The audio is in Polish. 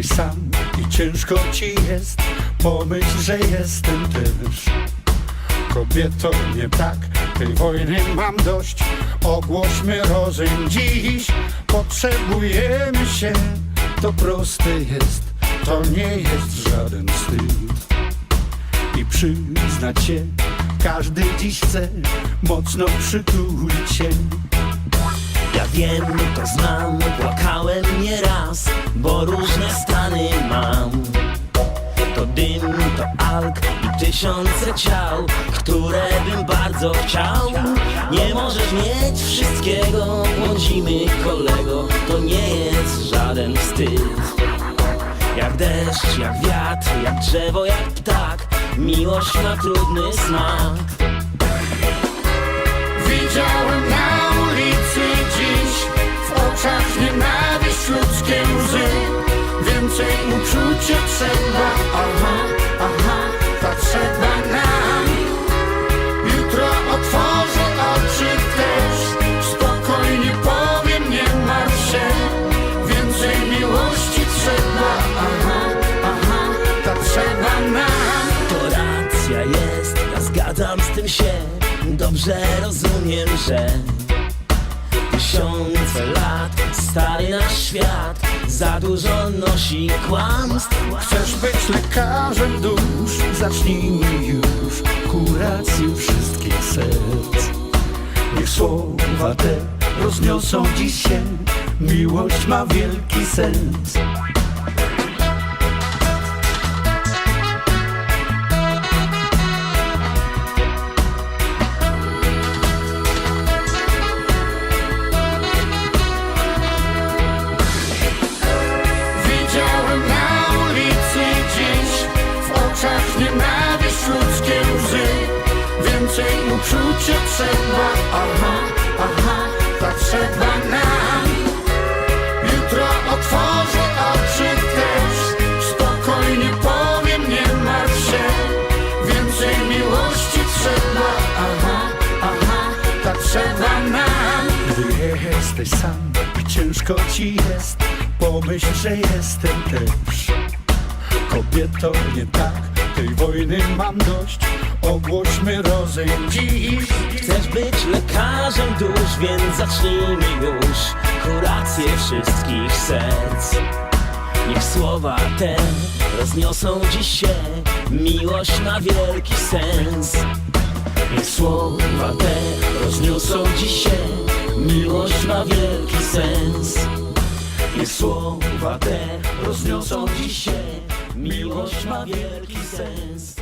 jesteś sam i ciężko ci jest Pomyśl, że jestem też. Kobieto, nie tak, tej wojny mam dość. Ogłośmy rozejm dziś Potrzebujemy się. To proste jest, to nie jest żaden wstyd. I przyznać się, każdy dziś chce Mocno przytulić się wiem, to znam, płakałem nieraz, bo różne stany mam. To dym, to alk i tysiące ciał, które bym bardzo chciał. Nie możesz mieć wszystkiego, błądzimy kolego, to nie jest żaden wstyd. Jak deszcz, jak wiatr, jak drzewo, jak ptak, miłość ma trudny smak. Więcej uczucia trzeba. Aha, aha, tak trzeba nam. Jutro otworzę oczy też. Spokojnie powiem, nie martw się. Więcej miłości trzeba. Aha, aha, tak trzeba nam. To racja jest, ja zgadzam z tym się. Dobrze rozumiem, że Tysiące lat, stary nasz świat Za dużo nosi kłamstw Chcesz być lekarzem dusz? Zacznijmy już kurację wszystkich serc. Niech słowa te rozniosą dziś się, miłość ma wielki sens. Uczucia trzeba Aha, aha, tak trzeba nam Jutro otworzę oczy też. Spokojnie powiem, nie martw się. Więcej miłości trzeba Aha, aha, tak trzeba nam Gdy jesteś sam ciężko ci jest Pomyśl, że jestem też. Kobieto, nie tak, tej wojny mam dość. Ogłośmy rozejm dziś Chcesz być lekarzem dusz, więc zacznijmy już. Kurację wszystkich serc. Niech słowa te rozniosą dziś się Miłość ma wielki sens. Niech słowa te rozniosą dziś się Miłość ma wielki sens Niech słowa te rozniosą dziś Miłość ma wielki sens